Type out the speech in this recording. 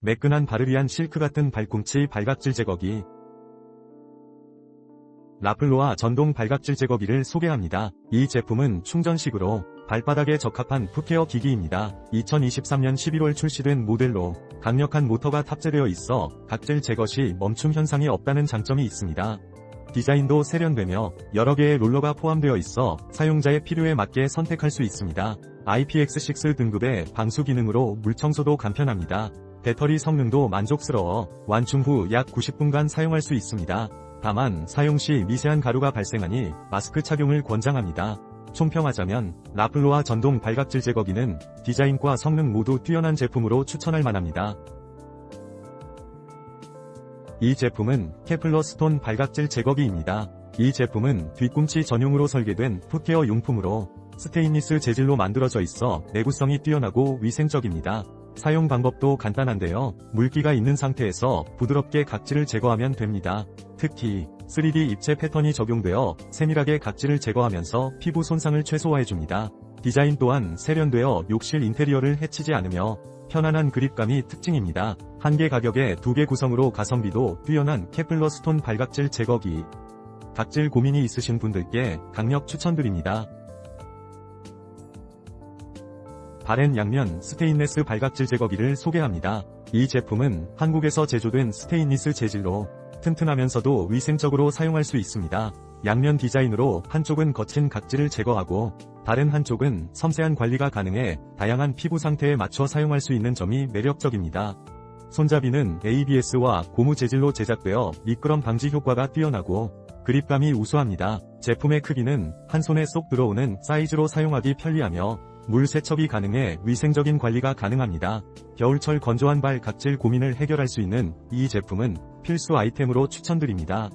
매끈한 바르리안 실크 같은 발꿈치 발각질 제거기. 라플로아 전동 발각질 제거기를 소개합니다. 이 제품은 충전식으로 발바닥에 적합한 풋케어 기기입니다. 2023년 11월 출시된 모델로 강력한 모터가 탑재되어 있어 각질 제거 시 멈춤 현상이 없다는 장점이 있습니다. 디자인도 세련되며 여러 개의 롤러가 포함되어 있어 사용자의 필요에 맞게 선택할 수 있습니다. IPX6 등급의 방수 기능으로 물 청소도 간편합니다. 배터리 성능도 만족스러워 완충 후 약 90분간 사용할 수 있습니다. 다만 사용 시 미세한 가루가 발생하니 마스크 착용을 권장합니다. 총평하자면 라플로아 전동 발각질 제거기는 디자인과 성능 모두 뛰어난 제품으로 추천할 만합니다. 이 제품은 케플러 스톤 발각질 제거기입니다. 이 제품은 뒤꿈치 전용으로 설계된 풋케어 용품으로 스테인리스 재질로 만들어져 있어 내구성이 뛰어나고 위생적입니다. 사용 방법도 간단한데요. 물기가 있는 상태에서 부드럽게 각질을 제거하면 됩니다. 특히 3D 입체 패턴이 적용되어 세밀하게 각질을 제거하면서 피부 손상을 최소화해줍니다. 디자인 또한 세련되어 욕실 인테리어를 해치지 않으며 편안한 그립감이 특징입니다. 한 개 가격에 두 개 구성으로 가성비도 뛰어난 케플러 스톤 발각질 제거기. 각질 고민이 있으신 분들께 강력 추천드립니다. 바렌 양면 스테인레스 발각질 제거기를 소개합니다. 이 제품은 한국에서 제조된 스테인리스 재질로 튼튼하면서도 위생적으로 사용할 수 있습니다. 양면 디자인으로 한쪽은 거친 각질을 제거하고 다른 한쪽은 섬세한 관리가 가능해 다양한 피부 상태에 맞춰 사용할 수 있는 점이 매력적입니다. 손잡이는 ABS와 고무 재질로 제작되어 미끄럼 방지 효과가 뛰어나고 그립감이 우수합니다. 제품의 크기는 한 손에 쏙 들어오는 사이즈로 사용하기 편리하며 물 세척이 가능해 위생적인 관리가 가능합니다. 겨울철 건조한 발 각질 고민을 해결할 수 있는 이 제품은 필수 아이템으로 추천드립니다.